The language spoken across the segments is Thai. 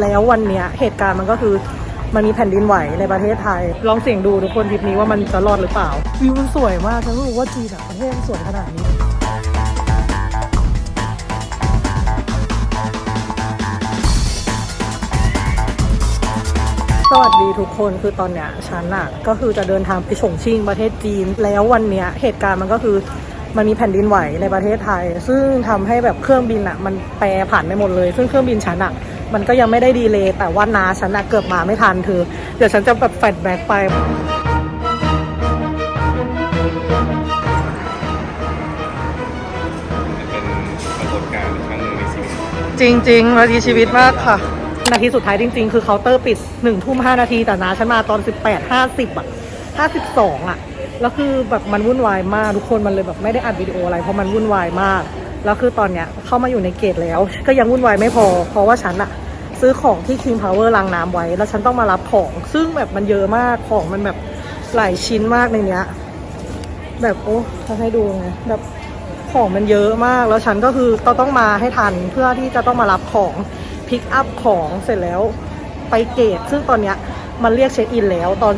แล้ววันเนี้ยเหตุการณ์มันก็คือมันมีแผ่นดินไหวในประเทศไทย ลองเสี่ยงดูทุกคนทริปนี้ว่ามันจะรอดหรือเปล่า วิวมันสวยมากฉันไม่รู้ว่าจีนอะประเทศมันสวยขนาดนี้ สวัสดีทุกคนคือตอนเนี้ยฉันอะก็คือจะเดินทางไปฉงชิ่งประเทศจีน แล้ววันเนี้ยเหตุการณ์มันก็คือมันมีแผ่นดินไหวในประเทศไทย ซึ่งทำให้แบบเครื่องบินอะมันแปรผันไปหมดเลย ซึ่งเครื่องบินฉันอะ มันก็ยังไม่ได้ดีเลย์แต่ว่านาฉันอะเกือบมาไม่ทันเธอเดี๋ยวฉันจะแบบแฟลชแบ็กไปเป็นปรากฏการณ์ครั้งหนึ่งในชีวิตจริงๆนาทีชีวิตมากค่ะ นาทีสุดท้ายจริง ๆ คือเคาน์เตอร์ปิดหนึ่งทุ่มห้านาทีแต่นาฉันมาตอนสิบแปดห้าสิบอะห้าสิบสองอะแล้วคือแบบมันวุ่นวายมากทุกคนมันเลยแบบไม่ได้อัดวิดีโออะไรเพราะมันวุ่นวายมาก แล้วคือตอนเนี้ยเข้ามาอยู่ในเกตแล้ว ก็ยังวุ่นวายไม่พอ เพราะว่าฉันอะ ซื้อของที่ King Power รางน้ำไว้ แล้วฉันต้องมารับของ ซึ่งแบบมันเยอะมากของมันแบบหลายชิ้นมากในเนี้ย แบบโอ้จะให้ดูไงแบบของมันเยอะมาก แล้วฉันก็คือต้องต้องมาให้ทันเพื่อที่จะต้องมารับของพิกอัพของเสร็จแล้วไปเกต ซึ่งตอนเนี้ยมันเรียกเช็คอินแล้วตอน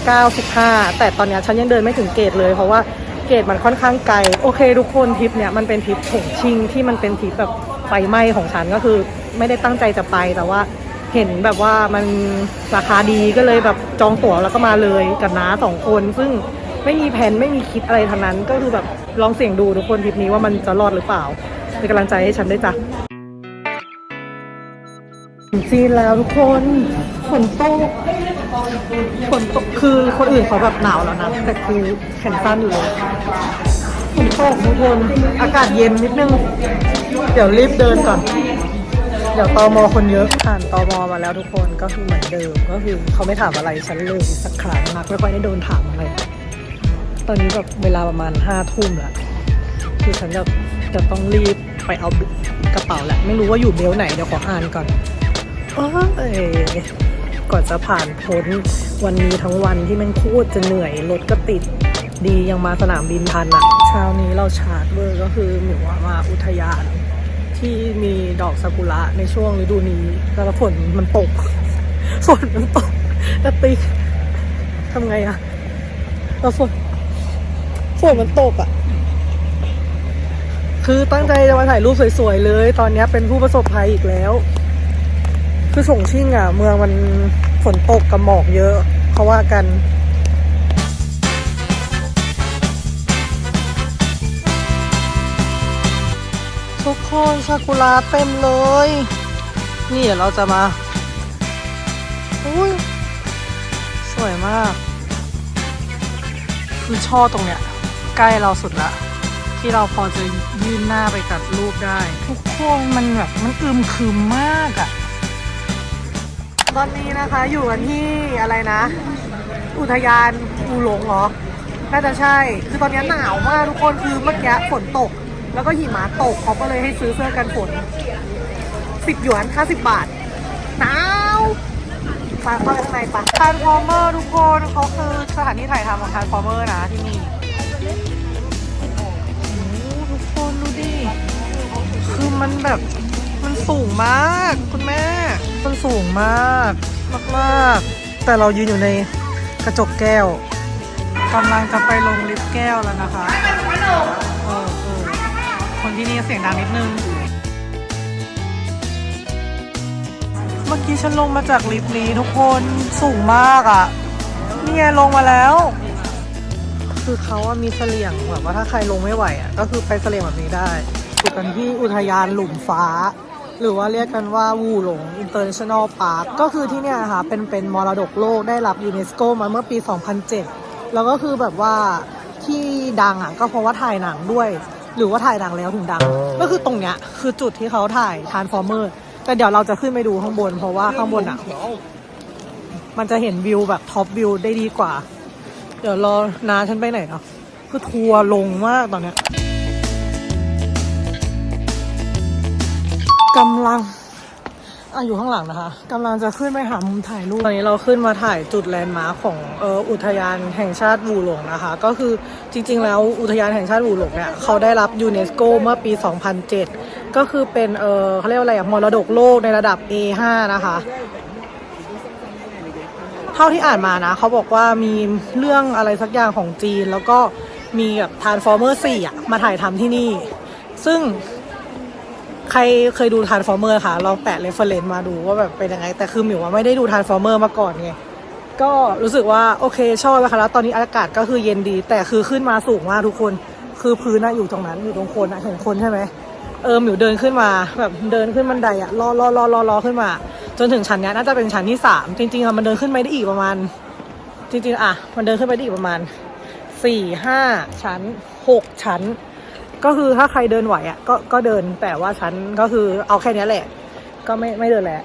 19 15 แต่ตอนเนี้ยฉันยังเดินไม่ถึงเกตเลยเพราะว่าเกตมันค่อนข้างไกล โอเค ทุกคนทริปเนี้ยมันเป็นทริปถงชิงที่มันเป็นทริปแบบ ไฟไหม้ของฉันก็คือไม่ได้ตั้งใจจะไปแต่ว่าเห็นแบบว่ามันราคาดีก็เลยแบบจองตั๋วแล้วก็มาเลยกับน้าสองคน ซึ่งไม่มีแผนไม่มีคิดอะไรทั้งนั้น ก็คือแบบลองเสี่ยงดูทุกคนทริปนี้ว่ามันจะรอดหรือเปล่าเป็นกำลังใจให้ฉันด้วยจ้ะถึงจีนแล้วทุกคนฝนตกฝนตกคือคนอื่นเขาแบบหนาวแล้วนะแต่คือแขนสั้นอยู่เลย ฝนตกทุกคนอากาศเย็นนิดนึง เดี๋ยวรีบเดินก่อน เดี๋ยวตอมอคนเยอะผ่านตอมอมาแล้วทุกคนก็คือเหมือนเดิม ก็คือเขาไม่ถามอะไรฉันเลยสักครั้งนักไม่ค่อยได้โดนถามอะไร ตอนนี้แบบเวลาประมาณห้าทุ่มละคือฉันจะจะต้องรีบไปเอากระเป๋าแหละ ไม่รู้ว่าอยู่เบลต์ไหนเดี๋ยวขออ่านก่อนโอ้ยก่อนจะผ่านพ้นวันนี้ทั้งวันที่มันโคตรจะเหนื่อยรถก็ติด ดียังมาสนามบินทันอะเช้านี้เราชาร์จเบอร์ก็คือหนูว่ามาอุทยาน ที่มีดอกซากุระในช่วงฤดูนี้แล้วฝนมันตกฝนมันตกแล้วติ๊กทำไงอะแล้วฝนฝนมันตกอะคือตั้งใจจะมาถ่ายรูปสวยๆเลย ตอนนี้เป็นผู้ประสบภัยอีกแล้ว คือส่งชิ่งอะเมืองมันฝนตกกับหมอกเยอะเขาว่ากัน กคนซากุระเต็มเลย นี่เดี๋ยวเราจะมาอุ้ยสวยมาก คือช่อตรงเนี้ย ใกล้เราสุดละ ที่เราพอจะยื่นหน้าไปกับรูปได้ ทุกคนมันแบบมันอึมครึมมากอะตอนนี้นะคะอยู่กันที่อะไรนะ อุทยานอูหลงเหรอน่าจะใช่ คือตอนนี้หนาวมากทุกคนคือเมื่อกี้ฝนตก แล้วก็หิมะตกเขาก็เลยให้ซื้อเสื้อกันฝนสิบหยวนห้าสิบบาทหนาวมาเข้าไปข้างในปะทานฟอร์เมอร์ทุกคนเขาคือสถานที่ถ่ายทำของทานฟอร์เมอร์นะที่นี่โอ้ทุกคนดูดิ คือมันแบบมันสูงมาก คุณแม่ มันสูงมากมากๆแต่เรายืนอยู่ในกระจกแก้วกำลังจะไปลงลิฟต์แก้วแล้วนะคะ คนที่นี่เสียงดังนิดนึง เมื่อกี้ฉันลงมาจากลิฟต์นี้ทุกคนสูงมากอะ่ะ นี่ไงลงมาแล้ว คือเขาอะมีเสลี่ยงแบบว่าถ้าใครลงไม่ไหวอะ่ะ ก็คือไปเสลี่ยงแบบนี้ได้อยู่กันที่อุทยานหลุมฟ้า หรือว่าเรียกกันว่าวูหลง International Park ก็คือที่เนี่ยค่ะเป็นเป็นมรดกโลกได้รับยูเนสโกมาเมื่อปี 2007 แล้วก็คือแบบว่าที่ดังอะก็เพราะว่าถ่ายหนังด้วย หรือว่าถ่ายดังแล้วถึงดัง ก็คือตรงเนี้ยคือจุดที่เขาถ่ายทานฟอร์เมอร์ แต่เดี๋ยวเราจะขึ้นไปดูข้างบน เพราะว่าข้างบนอะ มันจะเห็นวิวแบบท็อปวิวได้ดีกว่า เดี๋ยวรอนาฉันไปไหนเนาะคือทัวร์ลงมากตอนเนี้ยกำลัง อะอยู่ข้างหลังนะคะกำลังจะขึ้นไปหามุมถ่ายรูปตอนนี้เราขึ้นมาถ่ายจุดแลนด์มาร์คของเอออุทยานแห่งชาติวูหลงนะคะ ก็คือจริง ๆ แล้วอุทยานแห่งชาติวูหลงเนี่ยเขาได้รับยูเนสโกเมื่อปี 2007 ก็คือเป็นเออเขาเรียกว่าอะไรอะมรดกโลกในระดับ A5 นะคะเท่าที่อ่านมานะเขาบอกว่ามีเรื่องอะไรสักอย่างของจีน แล้วก็มีแบบ Transformer 4อะมาถ่ายทำที่นี่ ซึ่ง ใครเคยดู Transformer ค่ะ ลองแปะ reference มาดูว่าแบบเป็นยังไง แต่คือหมิวว่าไม่ได้ดู Transformer มาก่อนไง ก็รู้สึกว่าโอเคชอบนะคะแล้วตอนนี้อากาศก็คือเย็นดี แต่คือขึ้นมาสูงมากทุกคน คือพื้นอะอยู่ตรงนั้นอยู่ตรงคนอะเห็นคนใช่ไหมเออหมิวเดินขึ้นมาแบบเดินขึ้นบันไดอะรอรอรอรอรอขึ้นมา จนถึงชั้นนี้น่าจะเป็นชั้นที่สามจริงๆอะมันเดินขึ้นไปได้อีกประมาณ จริงๆอะมันเดินขึ้นไปได้อีกประมาณสี่ห้าชั้นหกชั้น ก็คือถ้าใครเดินไหวอะก็ก็เดินแต่ว่าชั้นก็คือเอาแค่เนี้ยแหละ ก็ไม่ไม่เดินแล้ว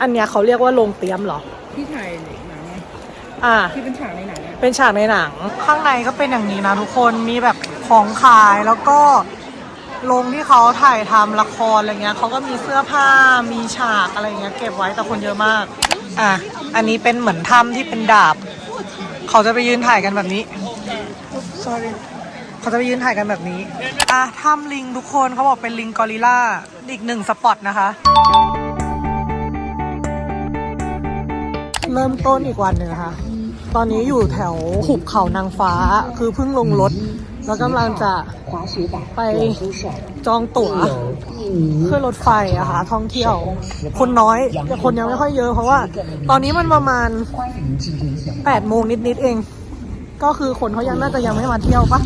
อันเนี้ยเขาเรียกว่าโรงเตรียมเหรอ ที่ถ่ายหนังไงอ่า ที่เป็นฉากในหนังอะเป็นฉากในหนัง ข้างในก็เป็นอย่างนี้นะทุกคนมีแบบของขายแล้วก็โรงที่เขาถ่ายทำละครอะไรเงี้ยเขาก็มีเสื้อผ้ามีฉากอะไรเงี้ยเก็บไว้แต่คนเยอะมาก อะอันนี้เป็นเหมือนถ้ำที่เป็นดาบ เขาจะไปยืนถ่ายกันแบบนี้ sorry เขาจะไปยืนถ่ายกันแบบนี้ อะถ้ำลิงทุกคนเขาบอกเป็นลิงกอริลล่าอีกหนึ่งสปอตนะคะ เริ่มต้นอีกวันหนึ่งนะคะ ตอนนี้อยู่แถวหุบเขานางฟ้า คือเพิ่งลงรถ แล้วกำลังจะไปจองตั๋วขึ้นรถไฟอะค่ะท่องเที่ยว คนน้อยแต่คนยังไม่ค่อยเยอะเพราะว่า ตอนนี้มันประมาณ8โมงนิดๆเอง ก็คือคนเขายังน่าจะยังไม่มาเที่ยวปะ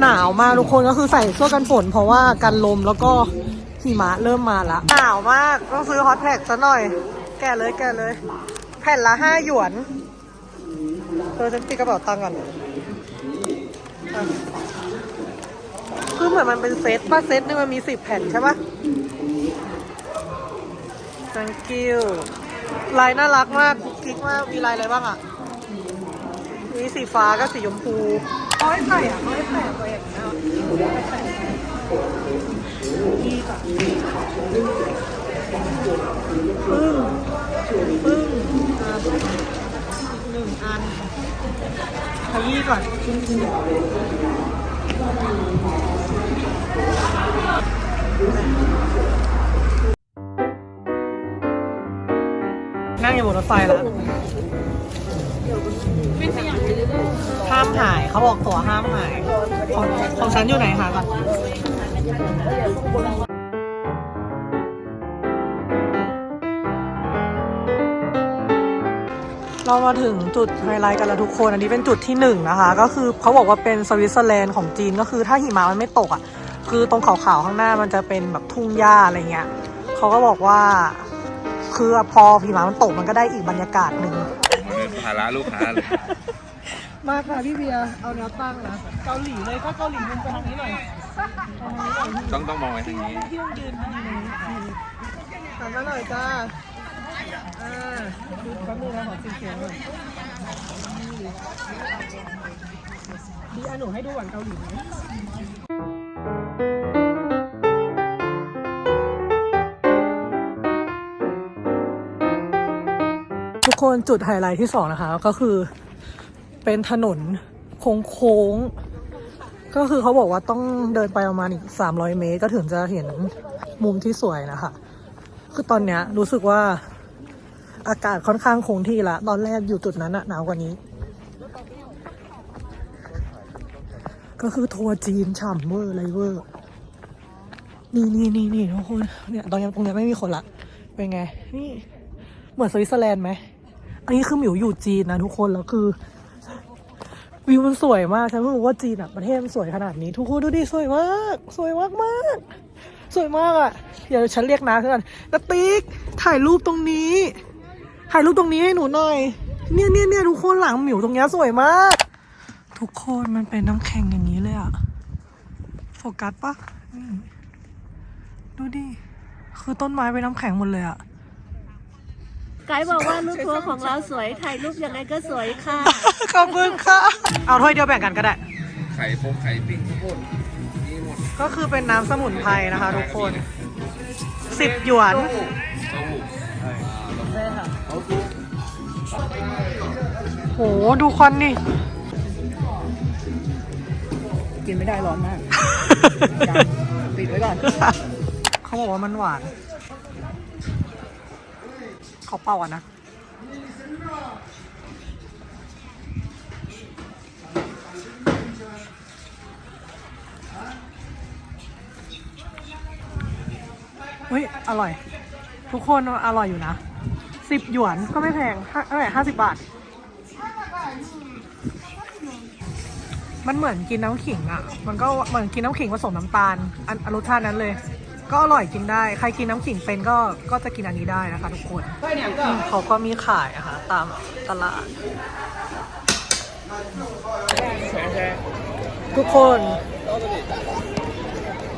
หนาวมากทุกคนก็คือใส่เสื้อกันฝน เพราะว่ากันลมแล้วก็หิมะเริ่มมาละหนาวมากต้องซื้อฮอตแท็กซะหน่อย แกะเลยแกะเลย แผ่นละห้าหยวนเธอฉันปิดกระเป๋าตังค์ก่อนคือเหมือนมันเป็นเซตป่ะเซตนึงมันมีสิบแผ่นใช่ป่ะ thank you ลายน่ารักมากคลิกมาก มีลายอะไรบ้างอะ มีสีฟ้ากับสีชมพูเขาให้ใส่อะเขาให้แปะตัวเองนะให้แปะนี่ก่อนปึ้งปึ้งหนึ่งอันขยี้ก่อนนั่งอยู่บนรถไฟแล้ว ห้ามหายเขาบอกตั๋วห้ามหาย ของของฉันอยู่ไหนคะก่อนเรามาถึงจุดไฮไลท์กันแล้วทุกคน อันนี้เป็นจุดที่หนึ่งนะคะ ก็คือเขาบอกว่าเป็นสวิตเซอร์แลนด์ของจีนก็คือถ้าหิมะมันไม่ตกอะ คือตรงขาวๆข้างหน้ามันจะเป็นแบบทุ่งหญ้าอะไรเงี้ยเขาก็บอกว่า คือพอหิมะมันตกมันก็ได้อีกบรรยากาศหนึ่ง ภาระลูกค้าเลยมาค่ะพี่เบียร์เอาแนวตั้งนะเกาหลีเลยก็เกาหลีมุมไปทางนี้หน่อยทางนี้หน่อยต้องต้องมองไปทางนี้ที่ยืนทางนี้หันมาหน่อยจ้าอ่าดูแป๊บนึงนะขอสีเขียวหน่อยพี่อาหนูให้ดูหวานเกาหลีไหม คนจุดไฮไลท์ที่สองนะคะ ก็คือเป็นถนนโค้งๆก็คือเขาบอกว่าต้องเดินไปประมาณอีก300เมตร ก็ถึงจะเห็นมุมที่สวยนะคะ คือตอนเนี้ยรู้สึกว่าอากาศค่อนข้างคงที่ละ ตอนแรกอยู่จุดนั้นอะหนาวกว่านี้ ก็คือทัวร์จีนฉ่ำเวอร์ไรเวอร์ นี่นี่นี่นี่ทุกคน เนี่ยตอนนี้ตรงนี้ไม่มีคนละ เป็นไง นี่ เหมือนสวิตเซอร์แลนด์ไหม อันนี้คือหมิวอยู่จีนนะทุกคนแล้วคือ วิวมันสวยมากฉันเพิ่งรู้ว่าจีนอะประเทศมันสวยขนาดนี้ ทุกคนดูดิสวยมาก สวยมากมากสวยมากอะเดี๋ยวฉันเรียกน้าขึ้นกันนาติ๊กถ่ายรูปตรงนี้ ถ่ายรูปตรงนี้ให้หนูหน่อย เนี่ยเนี่ยเนี่ยทุกคนหลังหมิวตรงนี้สวยมาก ทุกคนมันเป็นน้ำแข็งอย่างนี้เลยอะโฟกัสปะดูดิคือต้นไม้เป็นน้ำแข็งหมดเลยอะ ไกด์บอกว่ารูปทัวร์ของเราสวยถ่ายรูปยังไงก็สวยค่ะ ขอบคุณค่ะ เอาถ้วยเดียวแบ่งกันก็ได้ ไข่โฟกไข่ปิ้งทุกคนนี่หมดก็คือเป็นน้ำสมุนไพรนะคะทุกคนสิบหยวนเต้าหู้โหดูควันนี่ กินไม่ได้ร้อนมากติดไว้ก่อน เขาบอกว่ามันหวาน เขาเป่าอะนะเฮ้ย อร่อย ทุกคนอร่อยอยู่นะสิบหยวนก็ไม่แพงเท่าไหร่ห้าสิบบาท มันเหมือนกินน้ำขิงอะมันก็เหมือนกินน้ำขิงผสมน้ำตาล อันรสชาตินั้นเลย ก็อร่อยกินได้ ใครกินน้ำขิงเป็นก็ก็จะกินอันนี้ได้นะคะ ทุกคนอืมเขาก็มีขายอะค่ะตามตลาด ทุกคน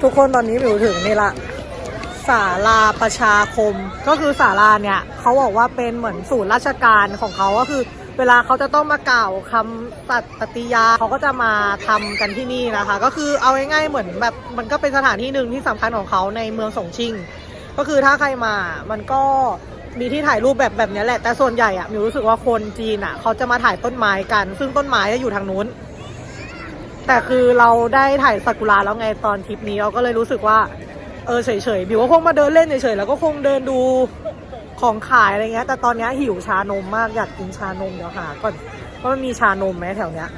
ทุกคนตอนนี้อยู่ถึงนี่ละศาลาประชาคม ก็คือศาลาเนี่ยเขาบอกว่าเป็นเหมือนศูนย์ราชการของเขาก็คือ เวลาเขาจะต้องมากล่าวคำสัตย์ปฏิญาเขาก็จะมาทำกันที่นี่นะคะ ก็คือเอาง่ายๆเหมือนแบบมันก็เป็นสถานที่หนึ่งที่สำคัญของเขาในเมืองสงชิง ก็คือถ้าใครมามันก็มีที่ถ่ายรูปแบบแบบนี้แหละ แต่ส่วนใหญ่อะมิวรู้สึกว่าคนจีนอะเขาจะมาถ่ายต้นไม้กัน ซึ่งต้นไม้จะอยู่ทางนู้น แต่คือเราได้ถ่ายซากุระแล้วไงตอนทริปนี้เราก็เลยรู้สึกว่า เออเฉยๆบิวก็คงมาเดินเล่นเฉยๆแล้วก็คงเดินดู ของขายอะไรเงี้ย แต่ตอนเนี้ยหิวชานมมากอยากกินชานมเดี๋ยวหาก่อนว่ามันมีชานมไหมแถวเนี้ย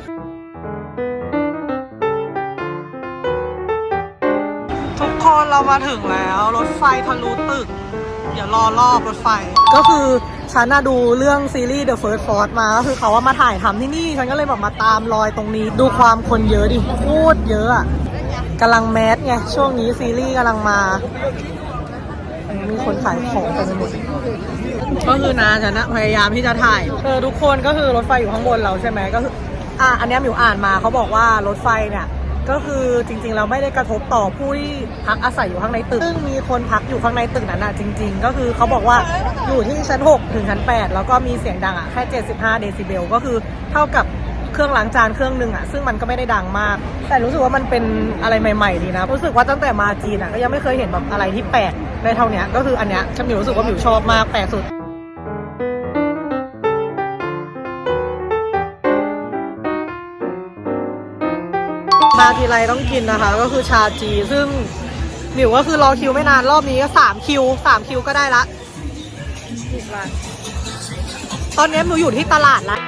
ทุกคนเรามาถึงแล้วรถไฟทะลุตึกเดี๋ยวรอรอบรถไฟ ก็คือฉันน่ะดูเรื่องซีรีส์ The First Force มา ก็คือเขาว่ามาถ่ายทำที่นี่ ฉันก็เลยแบบมาตามรอยตรงนี้ ดูความคนเยอะดิโคตรเยอะอะกำลังแมสไง ช่วงนี้ซีรีส์กำลังมา มีคนขายของเต็มไปหมดก็คือนะฉันนะพยายามที่จะถ่ายเออทุกคนก็คือรถไฟอยู่ข้างบนเราใช่ไหมก็คืออะอันนี้มิวอ่านมาเขาบอกว่ารถไฟเนี่ยก็คือจริงๆเราไม่ได้กระทบต่อผู้ที่พักอาศัยอยู่ข้างในตึก ซึ่งมีคนพักอยู่ข้างในตึกนั้นน่ะจริง ๆ ก็คือเขาบอกว่าอยู่ที่ชั้น 6 ถึงชั้น 8 แล้วก็มีเสียงดังอะแค่ 75 เดซิเบลก็คือเท่ากับเครื่องล้างจานเครื่องหนึ่งอะซึ่งมันก็ไม่ได้ดังมาก แต่รู้สึกว่ามันเป็นอะไรใหม่ ๆ ดีนะ รู้สึกว่าตั้งแต่มาจีนอะก็ยังไม่เคยเห็นแบบอะไรที่แปลก ได้เท่าเนี้ยก็คืออันเนี้ยฉันมิวรู้สึกว่ามิวชอบมากแปลกสุดมาทีไรต้องกินนะคะ ก็คือชาจีซึ่งหมิวก็คือรอคิวไม่นานรอบนี้ก็สามคิวสามคิวก็ได้ละ ตอนนี้หมิวอยู่ที่ตลาดละ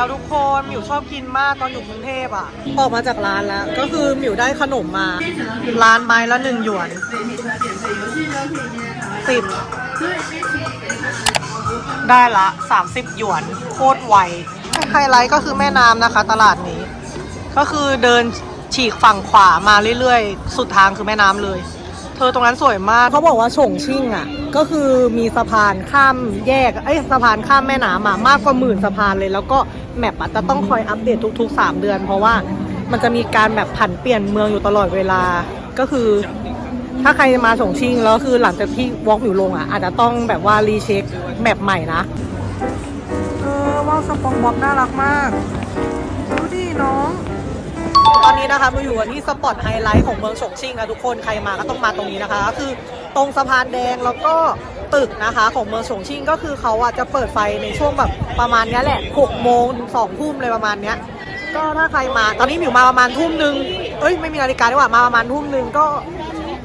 แล้วทุกคนหมิวชอบกินมากตอนอยู่กรุงเทพอะ ออกมาจากร้านแล้ว ก็คือหมิวได้ขนมมา ร้านไม้ละหนึ่งหยวนสิบได้ละสามสิบหยวน โคตรไวไฮไลท์ก็คือแม่น้ำนะคะ ตลาดนี้ ก็คือเดินฉีกฝั่งขวามาเรื่อยๆ สุดทางคือแม่น้ำเลย เธอตรงนั้นสวยมากเขาบอกว่าฉงชิ่งอะ ก็คือมีสะพานข้ามแยกเอ้ยสะพานข้ามแม่น้ำอะมากกว่าหมื่นสะพานเลย แล้วก็ แมปอะจะต้องคอยอัปเดตทุก ๆ 3 เดือน เพราะว่ามันจะมีการแบบผันเปลี่ยนเมืองอยู่ตลอดเวลาก็คือ ถ้าใครมาส่งชิงแล้วคือหลังจากที่วอล์กอยู่ลงอะอาจจะต้องแบบว่ารีเช็คแมปใหม่นะเออว่าวสปองบ๊อบน่ารักมาก ดูดิน้อง ตอนนี้นะคะมาอยู่กันที่สปอตไฮไลท์ของเมืองฉงชิ่งนะทุกคนใครมาก็ต้องมาตรงนี้นะคะ คือตรงสะพานแดงแล้วก็ตึกนะคะของเมืองฉงชิ่งก็คือเขาอะจะเปิดไฟในช่วงแบบประมาณนี้แหละ6โมงถึง2ทุ่มเลยประมาณเนี้ยก็ถ้าใครมาตอนนี้หมิวมาประมาณทุ่มหนึ่งเอ้ยไม่มีนาฬิกาดีกว่ามาประมาณทุ่มหนึ่งก็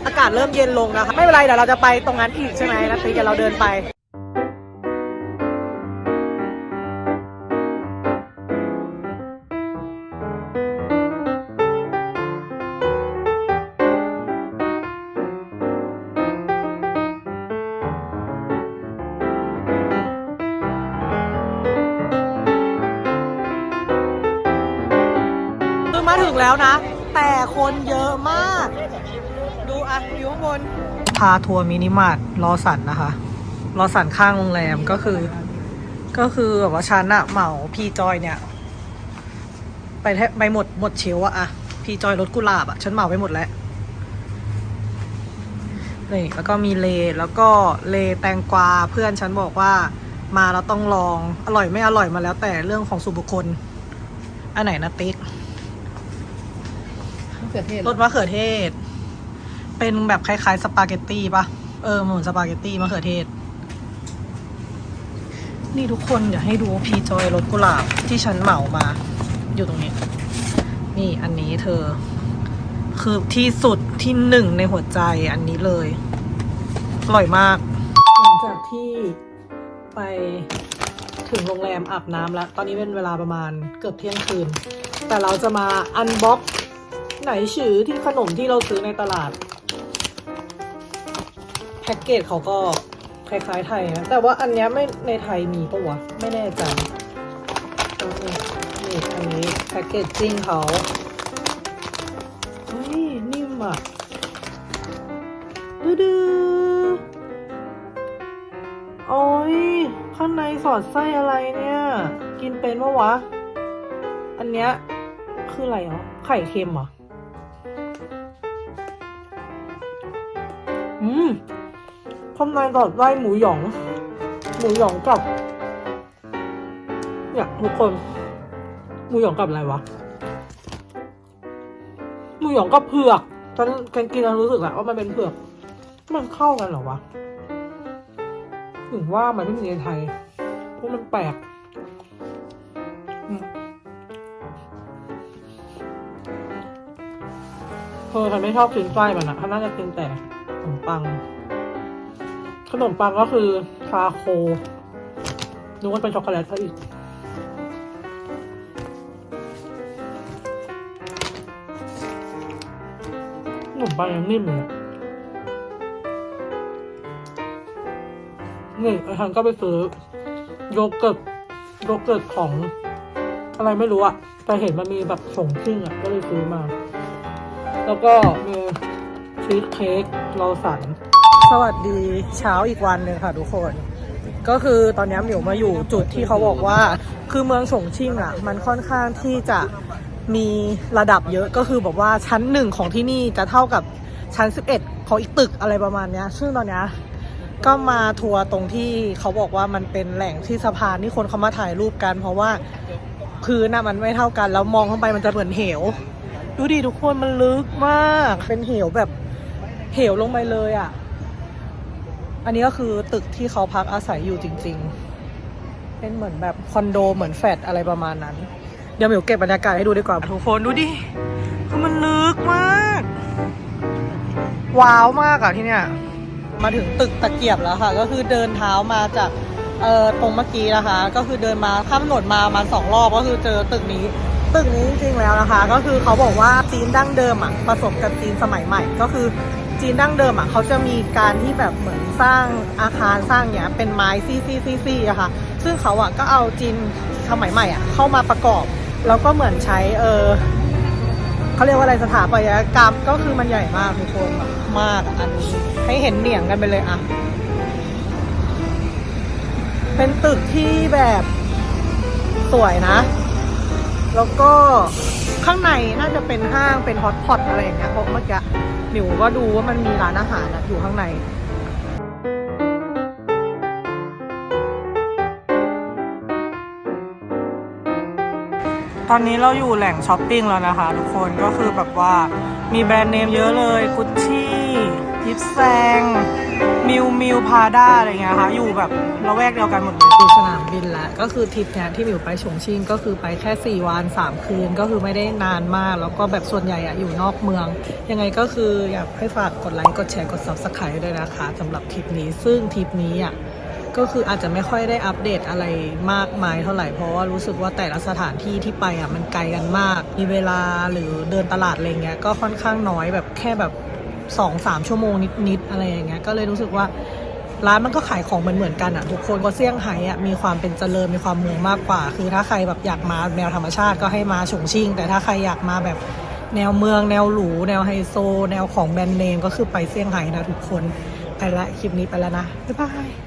อากาศเริ่มเย็นลงนะคะไม่เป็นไรเดี๋ยวเราจะไปตรงนั้นอีกใช่ไหมนาตีเดี๋ยวเราเดินไป แล้วนะ แต่คนเยอะมาก ดูอะอยู่ข้างบน พาทัวร์มินิมาร์ทรอสันนะคะรอสันข้างโรงแรมก็คือ ก็คือแบบว่าฉันอะเหมาพีจอยเนี่ย ไปแทบไปหมดหมดเชลวอะอะพีจอยรถกุหลาบอะฉันเหมาไปหมดแล้วนี่แล้วก็มีเลแล้วก็เลแตงกวาเพื่อนฉันบอกว่ามาแล้วต้องลองอร่อยไม่อร่อยมาแล้วแต่เรื่องของสุบุคคล อันไหนนะติ๊ก เกิดเหตุรสมะเขือเทศ เป็นแบบคล้ายๆสปาเกตตี้ปะเออเหมือนสปาเกตตี้มะเขือเทศ นี่ทุกคนเดี๋ยวให้ดูพีจอยรสกุหลาบที่ฉันเหมามา อยู่ตรงนี้ นี่อันนี้เธอ คือที่สุดที่หนึ่งในหัวใจอันนี้เลย อร่อยมาก หลังจากที่ไปถึงโรงแรมอาบน้ำแล้ว ตอนนี้เป็นเวลาประมาณเกือบเที่ยงคืน แต่เราจะมาอันบ็อก ไหนชื่อที่ขนมที่เราซื้อในตลาด แพ็กเกจเขาก็คล้ายๆไทยนะ แต่ว่าอันนี้ไม่ในไทยมีปะวะ ไม่แน่ใจนี่นี่อันนี้แพ็กเกจจิ้งเขาเฮ้ยนิ่มอะดื้อดื้อโอ้ยข้างในสอดไส้อะไรเนี่ย กินเป็นปะวะ อันเนี้ยคืออะไรเหรอ ไข่เค็มเหรอ อืมข้างในสอดไส้หมูหยอง หมูหยองกับ เนี่ยทุกคน หมูหยองกับอะไรวะ หมูหยองกับเผือกฉันฉันกินแล้วรู้สึกอะว่ามันเป็นเผือก มันเข้ากันเหรอวะ ถึงว่ามันไม่มีในไทยเพราะมันแปลกเธอฉันไม่ชอบกินไส้มันอะฉันน่าจะกินแต่ นมปัง ขนมปังก็คือชาโคนึกว่าเป็นช็อกโกแลตซะอีกขนมปังยังนิ่มเลยนี่ไอ้ทันก็ไปซื้อโยเกิร์ตโยเกิร์ตของ อะไรไม่รู้อะแต่เห็นมันมีแบบส่งชิ่งอะก็เลยซื้อมา แล้วก็มีชีสเค้ก โรสัน สวัสดีเช้าอีกวันหนึ่งค่ะทุกคน ก็คือตอนนี้หมิวมาอยู่จุดที่เขาบอกว่า คือเมืองฉงชิ่งอะ มันค่อนข้างที่จะมีระดับเยอะก็คือแบอกว่าชั้นหนึ่งของที่นี่จะเท่ากับชั้น 11 ของอีกตึกอะไรประมาณเนี้ยซึ่งตอนนี้ก็มาทัวร์ตรงที่เขาบอกว่ามันเป็นแหล่งที่สะพานที่คนเขามาถ่ายรูปกัน เพราะว่าพื้นน่ะมันไม่เท่ากัน แล้วมองเข้าไปมันจะเหมือนเหว ดูดิทุกคนมันลึกมาก เป็นเหวแบบ เหวลงไปเลยอะ อันนี้ก็คือตึกที่เขาพักอาศัยอยู่จริง ๆ เป็นเหมือนแบบคอนโดเหมือนแฟลตอะไรประมาณนั้น เดี๋ยวมิวเก็บบรรยากาศให้ดูดีกว่าทุกคนดูดิคือมันลึกมาก ว้าวมากอะที่เนี่ย มาถึงตึกตะเกียบแล้วค่ะ ก็คือเดินเท้ามาจากเอ่อตรงเมื่อกี้นะคะ ก็คือเดินมาข้ามถนนมาประมาณสองรอบก็คือเจอตึกนี้ ตึกนี้จริงๆแล้วนะคะ ก็คือเขาบอกว่าจีนดั้งเดิมอะผสมกับจีนสมัยใหม่ ก็คือ จีนดั้งเดิมอะเขาจะมีการที่แบบเหมือนสร้างอาคารสร้างเนี้ยเป็นไม้ซี่ซี่ซี่ซี่อะค่ะ ซึ่งเขาอะก็เอาจีนสมัยใหม่อะเข้ามาประกอบ แล้วก็เหมือนใช้เออเขาเรียกว่าอะไรสถาปัตยกรรมก็คือมันใหญ่มากทุกคนแบบมากอะอันนี้ให้เห็นเหนียงกันไปเลยอะ เป็นตึกที่แบบสวยนะ แล้วก็ ข้างในน่าจะเป็นห้างเป็นฮอตพอตอะไรอย่างเงี้ยเพราะเมื่อกี้หมิวก็ดูว่ามันมีร้านอาหารอะอยู่ข้างในตอนนี้เราอยู่แหล่งช้อปปิ้งแล้วนะคะทุกคนก็คือแบบว่ามีแบรนด์เนมเยอะเลยกุชชี่ยิปแซง มิวมิวพาด้าอะไรเงี้ยค่ะอยู่แบบละแวกเดียวกันหมดเลยอยู่สนามบินแล้วก็คือทริปเนี้ยที่มิวไปฉงชิ่งก็คือไปแค่ 4 วัน 3 คืนก็คือไม่ได้นานมาก แล้วก็แบบส่วนใหญ่อะอยู่นอกเมือง ยังไงก็คืออยากให้ฝากกดไลค์กดแชร์กด subscribe ด้วยนะคะสำหรับทริปนี้ซึ่งทริปนี้อะก็คืออาจจะไม่ค่อยได้อัปเดตอะไรมากมายเท่าไหร่เพราะว่ารู้สึกว่าแต่ละสถานที่ที่ไปอะมันไกลกันมาก มีเวลาหรือเดินตลาดอะไรเงี้ยก็ค่อนข้างน้อยแบบแค่แบบ สองสามชั่วโมงนิดๆอะไรอย่างเงี้ยก็เลยรู้สึกว่าร้านมันก็ขายของเหมือนเหมือนกันอะทุกคนก็เซี่ยงไฮ้อะมีความเป็นเจริญมีความเมืองมากกว่า คือถ้าใครแบบอยากมาแนวธรรมชาติก็ให้มาฉงชิ่ง แต่ถ้าใครอยากมาแบบแนวเมือง แนวหรู แนวไฮโซ แนวของแบรนด์เนมก็คือไปเซี่ยงไฮ้นะทุกคนไปละคลิปนี้ไปแล้วนะบ๊ายบาย